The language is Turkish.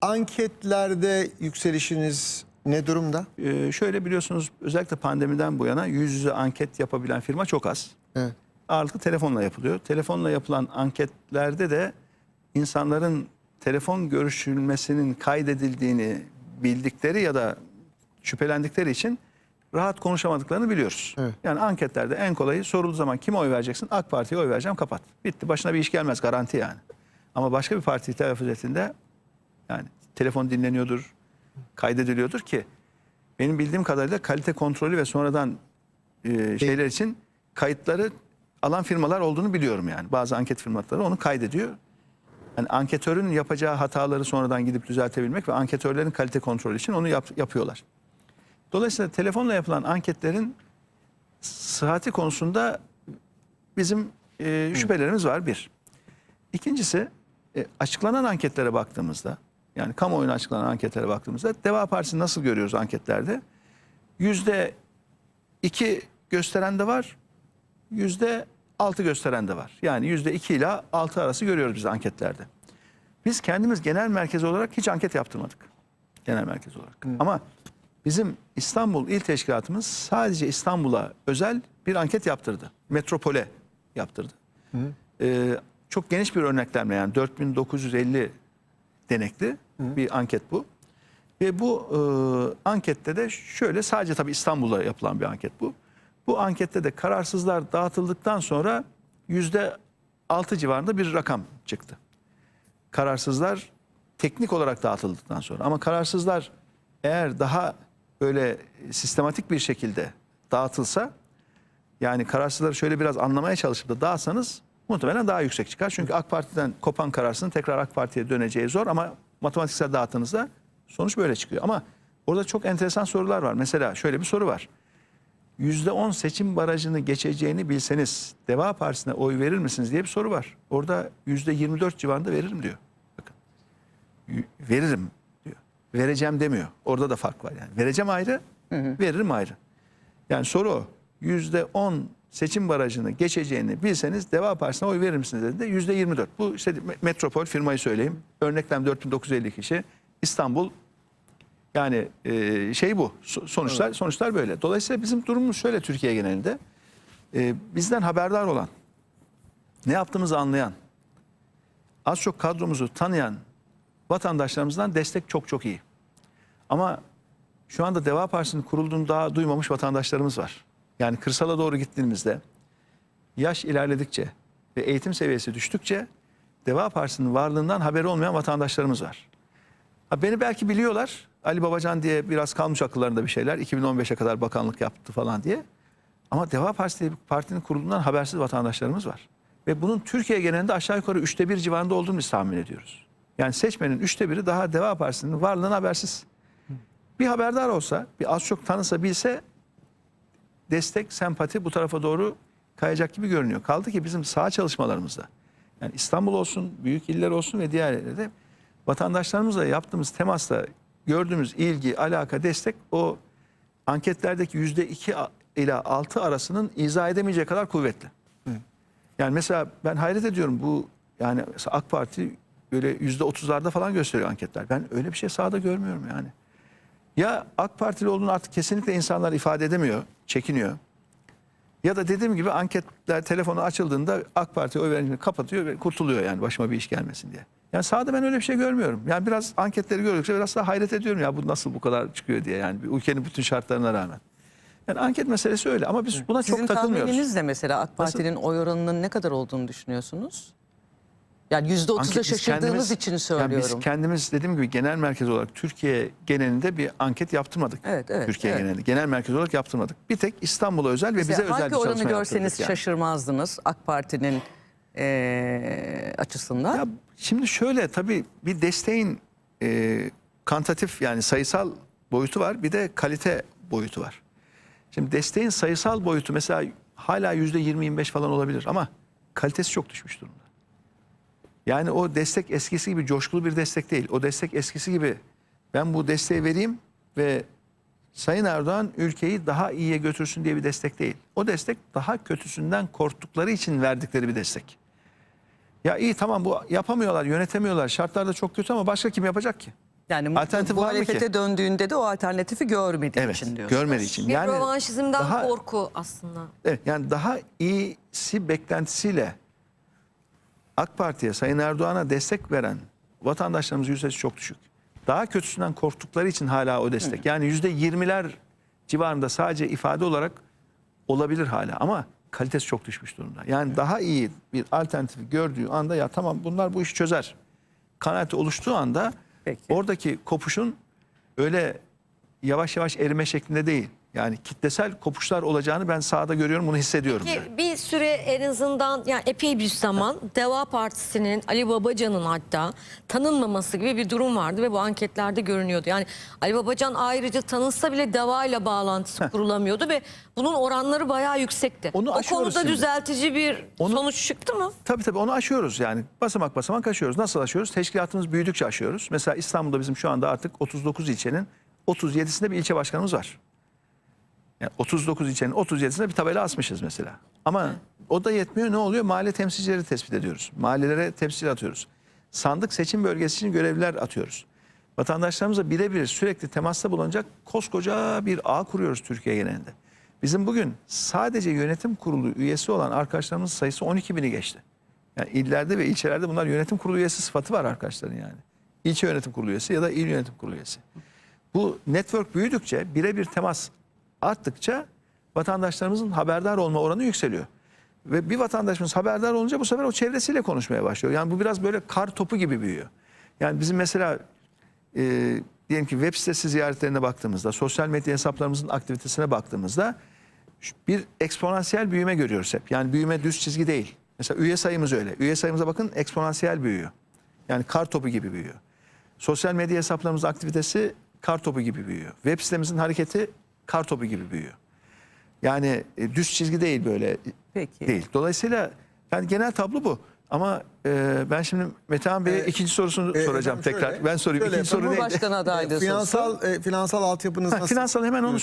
Anketlerde yükselişiniz ne durumda? Ee, şöyle biliyorsunuz özellikle pandemiden bu yana yüz yüze anket yapabilen firma çok az. Evet. Ağırlıklı telefonla yapılıyor. Telefonla yapılan anketlerde de insanların telefon görüşülmesinin kaydedildiğini bildikleri ya da şüphelendikleri için rahat konuşamadıklarını biliyoruz. Evet. Yani anketlerde en kolayı sorulduğu zaman kime oy vereceksin? AK Parti'ye oy vereceğim kapat. Bitti başına bir iş gelmez garanti yani. Ama başka bir partiyi telaffuz ettiğinde yani telefon dinleniyordur, kaydediliyordur ki benim bildiğim kadarıyla kalite kontrolü ve sonradan e, şeyler için kayıtları alan firmalar olduğunu biliyorum yani. Bazı anket firmaları onu kaydediyor. Yani anketörün yapacağı hataları sonradan gidip düzeltebilmek ve anketörlerin kalite kontrolü için onu yap- yapıyorlar. Dolayısıyla telefonla yapılan anketlerin sıhhati konusunda bizim e, şüphelerimiz var bir. İkincisi e, açıklanan anketlere baktığımızda yani kamuoyuna açıklanan anketlere baktığımızda Deva Partisi'ni nasıl görüyoruz anketlerde? Yüzde iki gösteren de var, yüzde altı gösteren de var. Yani yüzde iki ile altı arası görüyoruz biz anketlerde. Biz kendimiz genel merkez olarak hiç anket yaptırmadık. Genel merkez olarak. Ama bizim İstanbul İl Teşkilatımız sadece İstanbul'a özel bir anket yaptırdı. Metropole yaptırdı. Ee, çok geniş bir örneklenme yani 4950 denekli bir anket bu. Ve bu e, ankette de şöyle sadece tabii İstanbul'da yapılan bir anket bu. Bu ankette de kararsızlar dağıtıldıktan sonra yüzde altı civarında bir rakam çıktı. Kararsızlar teknik olarak dağıtıldıktan sonra ama kararsızlar eğer daha böyle sistematik bir şekilde dağıtılsa yani kararsızları şöyle biraz anlamaya çalışıp da dağıtsanız muhtemelen daha yüksek çıkar. Çünkü AK Parti'den kopan kararsızın tekrar AK Parti'ye döneceği zor ama matematiksel dağıttığınızda sonuç böyle çıkıyor. Ama orada çok enteresan sorular var. Mesela şöyle bir soru var. %10 seçim barajını geçeceğini bilseniz Deva Partisi'ne oy verir misiniz diye bir soru var. Orada %24 civarında veririm diyor. Bakın. Veririm diyor. Vereceğim demiyor. Orada da fark var yani. Vereceğim ayrı, veririm ayrı. Yani soru o. %10 seçim barajını geçeceğini bilseniz Deva Partisi'ne oy verir misiniz dediğinde %24. Bu işte Me- Metropol firmayı söyleyeyim. Örneklem 4950 kişi. İstanbul yani e, şey bu. So- Sonuçlar sonuçlar böyle. Dolayısıyla bizim durumumuz şöyle Türkiye genelinde. E, bizden haberdar olan, ne yaptığımızı anlayan, az çok kadromuzu tanıyan vatandaşlarımızdan destek çok çok iyi. Ama şu anda Deva Partisi'nin kurulduğunu daha duymamış vatandaşlarımız var. Yani kırsala doğru gittiğimizde yaş ilerledikçe ve eğitim seviyesi düştükçe Deva Partisi'nin varlığından haberi olmayan vatandaşlarımız var. Ha, beni belki biliyorlar. Ali Babacan diye biraz kalmış akıllarında bir şeyler. 2015'e kadar bakanlık yaptı falan diye. Ama Deva Partisi partinin kurulduğundan habersiz vatandaşlarımız var. Ve bunun Türkiye genelinde aşağı yukarı üçte bir civarında olduğunu biz tahmin ediyoruz. Yani seçmenin üçte biri daha Deva Partisi'nin varlığından habersiz. Bir haberdar olsa, bir az çok tanısa bilse destek, sempati bu tarafa doğru kayacak gibi görünüyor. Kaldı ki bizim sağ çalışmalarımızda yani İstanbul olsun, büyük iller olsun ve diğer yerlerde vatandaşlarımızla yaptığımız temasla gördüğümüz ilgi, alaka, destek o anketlerdeki yüzde iki ile altı arasının izah edemeyeceği kadar kuvvetli. Yani mesela ben hayret ediyorum bu yani AK Parti böyle yüzde otuzlarda falan gösteriyor anketler. Ben öyle bir şey sahada görmüyorum yani. Ya AK Partili olduğunu artık kesinlikle insanlar ifade edemiyor, çekiniyor. Ya da dediğim gibi anketler telefonu açıldığında AK Parti oy verincini kapatıyor ve kurtuluyor yani başıma bir iş gelmesin diye. Yani sahada ben öyle bir şey görmüyorum. Yani biraz anketleri gördükçe biraz daha hayret ediyorum ya bu nasıl bu kadar çıkıyor diye yani bir ülkenin bütün şartlarına rağmen. Yani anket meselesi öyle ama biz buna Sizin çok takılmıyoruz. tahmininiz de mesela AK Parti'nin oy oranının ne kadar olduğunu düşünüyorsunuz? Yani yüzde biz şaşırdığınız kendimiz- için yani söylüyorum. biz kendimiz dediğim gibi genel merkez olarak Türkiye genelinde bir anket yaptırmadık. Evet, evet, Türkiye evet. genelinde genel merkez olarak yaptırmadık. Bir tek İstanbul'a özel ve Mesela bize özel hangi bir çalışma oranı görseniz yani. şaşırmazdınız AK Parti'nin eee, açısından. Ya şimdi şöyle tabii bir desteğin e, kantatif yani sayısal boyutu var bir de kalite boyutu var. Şimdi desteğin sayısal boyutu mesela hala yüzde 20-25 falan olabilir ama kalitesi çok düşmüş durumda. Yani o destek eskisi gibi coşkulu bir destek değil. O destek eskisi gibi ben bu desteği vereyim ve Sayın Erdoğan ülkeyi daha iyiye götürsün diye bir destek değil. O destek daha kötüsünden korktukları için verdikleri bir destek. Ya iyi tamam bu yapamıyorlar, yönetemiyorlar. Şartlar da çok kötü ama başka kim yapacak ki? Yani Alternatif bu var mı ki? muhalefete döndüğünde de o alternatifi görmediği Evet, için diyorsunuz. görmediği için. Bir Yani daha- korku aslında. Evet, yani daha iyisi beklentisiyle AK Parti'ye, Sayın Erdoğan'a destek veren vatandaşlarımızın yüzdesi çok düşük. Daha kötüsünden korktukları için hala o destek. Yani yüzde yirmiler civarında sadece ifade olarak olabilir hala ama kalitesi çok düşmüş durumda. Yani daha iyi bir alternatifi gördüğü anda ya tamam bunlar bu işi çözer. Kanaati oluştuğu anda Peki. oradaki kopuşun öyle yavaş yavaş erime şeklinde değil. Yani kitlesel kopuşlar olacağını ben sahada görüyorum, bunu hissediyorum. Ki yani. bir süre en azından yani epey bir zaman Deva Partisi'nin Ali Babacan'ın hatta tanınmaması gibi bir durum vardı ve bu anketlerde görünüyordu. Yani Ali Babacan ayrıca tanınsa bile Deva ile bağlantısı kurulamıyordu ve bunun oranları bayağı yüksekti. Onu o konuda şimdi. düzeltici bir Onu- sonuç çıktı mı? Tabii tabii onu aşıyoruz yani. Basamak basamak aşıyoruz. Nasıl aşıyoruz? Teşkilatımız büyüdükçe aşıyoruz. Mesela İstanbul'da bizim şu anda artık 39 ilçenin 37'sinde bir ilçe başkanımız var. Yani 39 ilçenin 37'sinde bir tabela asmışız mesela. Ama o da yetmiyor. Ne oluyor? Mahalle temsilcileri tespit ediyoruz. Mahallelere temsil atıyoruz. Sandık seçim bölgesi için görevliler atıyoruz. Vatandaşlarımızla birebir sürekli temasta bulunacak koskoca bir ağ kuruyoruz Türkiye genelinde. Bizim bugün sadece yönetim kurulu üyesi olan arkadaşlarımızın sayısı 12 bini geçti. Yani illerde ve ilçelerde bunlar yönetim kurulu üyesi sıfatı var arkadaşların yani. İlçe yönetim kurulu üyesi ya da il yönetim kurulu üyesi. Bu network büyüdükçe birebir temas arttıkça vatandaşlarımızın haberdar olma oranı yükseliyor. Ve bir vatandaşımız haberdar olunca bu sefer o çevresiyle konuşmaya başlıyor. Yani bu biraz böyle kar topu gibi büyüyor. Yani bizim mesela e, diyelim ki web sitesi ziyaretlerine baktığımızda, sosyal medya hesaplarımızın aktivitesine baktığımızda bir eksponansiyel büyüme görüyoruz hep. Yani büyüme düz çizgi değil. Mesela üye sayımız öyle. Üye sayımıza bakın eksponansiyel büyüyor. Yani kar topu gibi büyüyor. Sosyal medya hesaplarımızın aktivitesi kar topu gibi büyüyor. Web sitemizin hareketi kar topu gibi büyüyor. Yani e, düz çizgi değil böyle Peki. değil. Dolayısıyla yani genel tablo bu. Ama e, ben şimdi Metehan Bey'e Ee, ikinci sorusunu e, soracağım efendim tekrar. şöyle, ben sorayım. şöyle İkinci soru neydi? Cumhurbaşkanı adaylığı sorusu. Finansal e, finansal altyapınız Ha, nasıl? finansal hemen onu